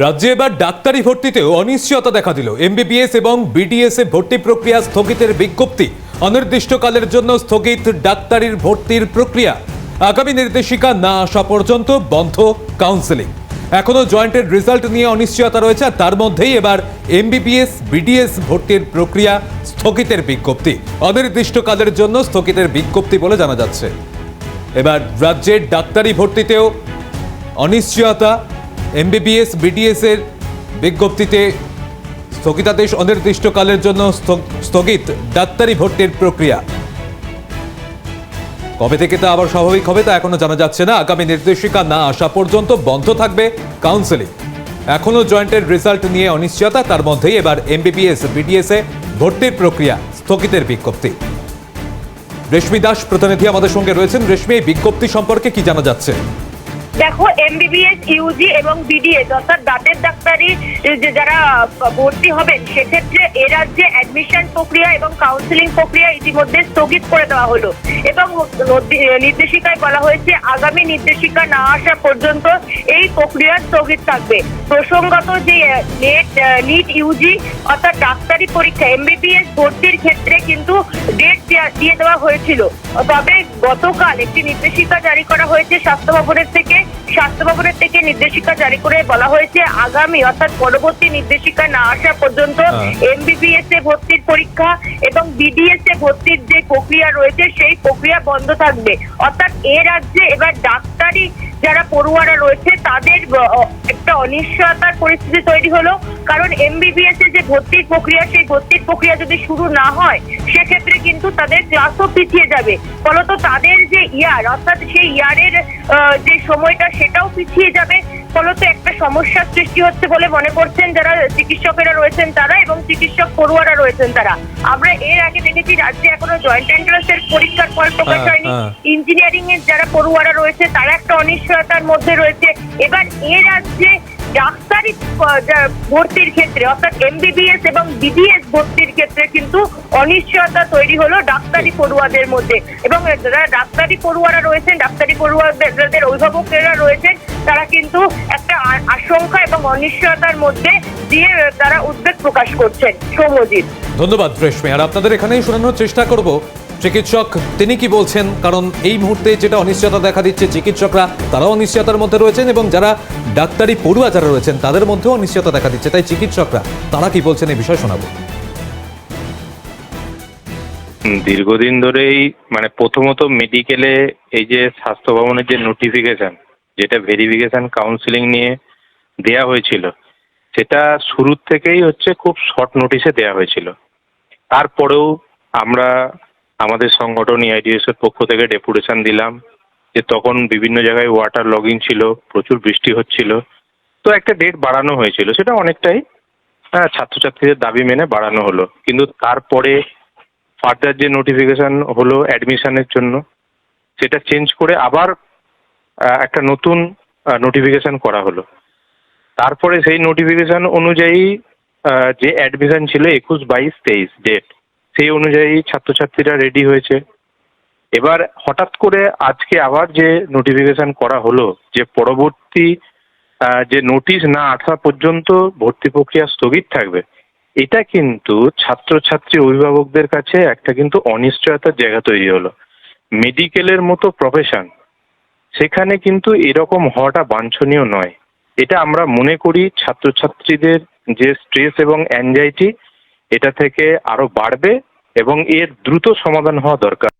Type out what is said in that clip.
রাজ্যে এবার ডাক্তারি ভর্তিতেও অনিশ্চয়তা দেখা দিল। এমবিবিএস এবং বিডিএস এ ভর্তি প্রক্রিয়া স্থগিতের বিজ্ঞপ্তি। অনির্দিষ্টকালের জন্য স্থগিত ডাক্তারির ভর্তির প্রক্রিয়া। আগামী নির্দেশিকা না আসা পর্যন্ত বন্ধ কাউন্সেলিং এখনও জয়েন্টের রেজাল্ট নিয়ে অনিশ্চয়তা রয়েছে তার মধ্যেই এবার এমবিবিএস বিডিএস ভর্তির প্রক্রিয়া স্থগিতের বিজ্ঞপ্তি। অনির্দিষ্টকালের জন্য স্থগিতের বিজ্ঞপ্তি বলে জানা যাচ্ছে। এবার রাজ্যের ডাক্তারি ভর্তিতেও অনিশ্চয়তা এমবিবিএস বিডিএসের বিজ্ঞপ্তিতে স্থগিতাদেশ অনির্দিষ্টকালের জন্য স্থগিত ডাক্তারি ভর্তির প্রক্রিয়া। কবে থেকে তা আবার স্বাভাবিক হবে তা এখনও জানা যাচ্ছে না। আগামী নির্দেশিকা না আসা পর্যন্ত বন্ধ থাকবে কাউন্সেলিং। এখনও জয়েন্টের রেজাল্ট নিয়ে অনিশ্চয়তা, তার মধ্যেই এবার এমবিবিএস বিডিএস এ ভর্তির প্রক্রিয়া, স্থগিতের বিজ্ঞপ্তি। রেশমি দাস প্রতিনিধি আমাদের সঙ্গে রয়েছেন। রেশমি বিজ্ঞপ্তি সম্পর্কে কি জানা যাচ্ছে? দেখো এমবিবিএস ইউজি এবং বিডিএস অর্থাৎ দাঁতের ডাক্তারি, যে যারা ভর্তি হবেন, সেক্ষেত্রে এ রাজ্যে অ্যাডমিশন প্রক্রিয়া এবং কাউন্সিলিং প্রক্রিয়া ইতিমধ্যে স্থগিত করে দেওয়া হলো। এবং নির্দেশিকায় বলা হয়েছে, আগামী নির্দেশিকা না আসা পর্যন্ত এই প্রক্রিয়া স্থগিত থাকবে। প্রসঙ্গত যে নেট নিট ইউজি অর্থাৎ ডাক্তারি পরীক্ষা এমবিবিএস ভর্তির ক্ষেত্রে কিন্তু ডেট দিয়ে দেওয়া হয়েছিল। তবে গতকাল একটি নির্দেশিকা জারি করা হয়েছে স্বাস্থ্য ভবনের থেকে স্বাস্থ্য ভবনের থেকে নির্দেশিকা জারি করে বলা হয়েছে আগামী অর্থাৎ পরবর্তী নির্দেশিকা না আসা পর্যন্ত হ্যাঁ। এমবিবিএস এ ভর্তির পরীক্ষা এবং বিডিএস এ ভর্তির যে প্রক্রিয়া রয়েছে সেই প্রক্রিয়া বন্ধ থাকবে অর্থাৎ এ রাজ্যে এবার ডাক্তারি যারা পড়ুয়ারা রয়েছে, তাদের একটা অনিশ্চয়তার পরিস্থিতি তৈরি হলো। কারণ এমবিবিএস এর যে ভর্তির প্রক্রিয়া, সেই ভর্তির প্রক্রিয়া যদি শুরু না হয়, সেক্ষেত্রে কিন্তু তাদের ক্লাসও পিছিয়ে যাবে। ফলত তাদের যে ইয়ার অর্থাৎ সেই ইয়ারের যে সময়টা, সেটাও পিছিয়ে যাবে। ফলত সমস্যার সৃষ্টি হচ্ছে বলে মনে করছেন যারা চিকিৎসকেরা রয়েছেন তারা এবং চিকিৎসক পড়ুয়ারা রয়েছেন তারা। আমরা এর আগে দেখেছি রাজ্যে এখনও জয়েন্ট এন্ট্রান্স এর পরীক্ষার ফল প্রকাশ হ্যাঁ, হয়নি। হ্যাঁ। ইঞ্জিনিয়ারিং এর যারা পড়ুয়ারা রয়েছে তারা একটা অনিশ্চয়তার মধ্যে রয়েছে। এবার এ রাজ্যে ডাক্তারি ভর্তির ক্ষেত্রে, অর্থাৎ এমবিবিএস এবং বিডিএস ভর্তির ক্ষেত্রে কিন্তু অনিশ্চয়তা তৈরি হলো ডাক্তারি পড়ুয়াদের মধ্যে। এবং যারা ডাক্তারি পড়ুয়ারা রয়েছেন, ডাক্তারি পড়ুয়াদের যাদের অভিভাবকেরা রয়েছেন, তারা কিন্তু একটা আশঙ্কা এবং অনিশ্চয়তার মধ্যে দিয়ে তারা উদ্বেগ প্রকাশ করছেন। সৌমজিৎ ধন্যবাদ, রেশমি। আর আপনাদের এখানেই শোনানোর চেষ্টা করব চিকিৎসক, তিনি কি বলছেন? কারণ এই মুহূর্তে যেটা অনিশ্চয়তা দেখা দিচ্ছে, চিকিৎসকরা তারাও অনিশ্চয়তার মধ্যে রয়েছেন এবং যারা ডাক্তারি পড়ুয়া যারা রয়েছেন, তাদের মধ্যেও অনিশ্চয়তা দেখা দিচ্ছে। তাই চিকিৎসকরা, তারা কি বলছেন এই বিষয়ে শোনাবো। দীর্ঘদিন ধরেই মানে প্রথমত মেডিকেলে এই যে স্বাস্থ্য ভবনের যে নোটিফিকেশন যেটা ভেরিফিকেশন কাউন্সিলিং নিয়ে দেয়া হয়েছিল, সেটা শুরুর থেকেই হচ্ছে খুব শর্ট নোটিশে দেয়া হয়েছিল। তারপরেও আমরা আমাদের সংগঠন ইআইডিএস এর পক্ষ থেকে ডেপুটেশন দিলাম যে তখন বিভিন্ন জায়গায় ওয়াটার লগিং ছিল প্রচুর বৃষ্টি হচ্ছিল। তো একটা ডেট বাড়ানো হয়েছিল সেটা অনেকটাই হ্যাঁ, ছাত্রছাত্রীদের দাবি মেনে বাড়ানো হলো। কিন্তু তারপরে ফার্দার যে নোটিফিকেশন হলো অ্যাডমিশনের জন্য সেটা চেঞ্জ করে আবার একটা নতুন নোটিফিকেশন করা হলো। তারপরে সেই নোটিফিকেশন অনুযায়ী যে অ্যাডমিশন ছিল একুশ বাইশ তেইশ ডেট সেই অনুযায়ী ছাত্রছাত্রীরা রেডি হয়েছে। এবার হঠাৎ করে আজকে আবার যে নোটিফিকেশন করা হলো, যে পরবর্তী যে নোটিশ না আসা পর্যন্ত ভর্তি প্রক্রিয়া স্থগিত থাকবে, এটা কিন্তু ছাত্রছাত্রী অভিভাবকদের কাছে একটা কিন্তু অনিশ্চয়তার জায়গা তৈরি হলো। মেডিকেলের মতো প্রফেশন সেখানে কিন্তু এরকম হওয়াটা বাঞ্ছনীয় নয়। এটা আমরা মনে করি ছাত্রছাত্রীদের যে স্ট্রেস এবং অ্যাংজাইটি এটা থেকে আরও বাড়বে এবং এর দ্রুত সমাধান হওয়া দরকার।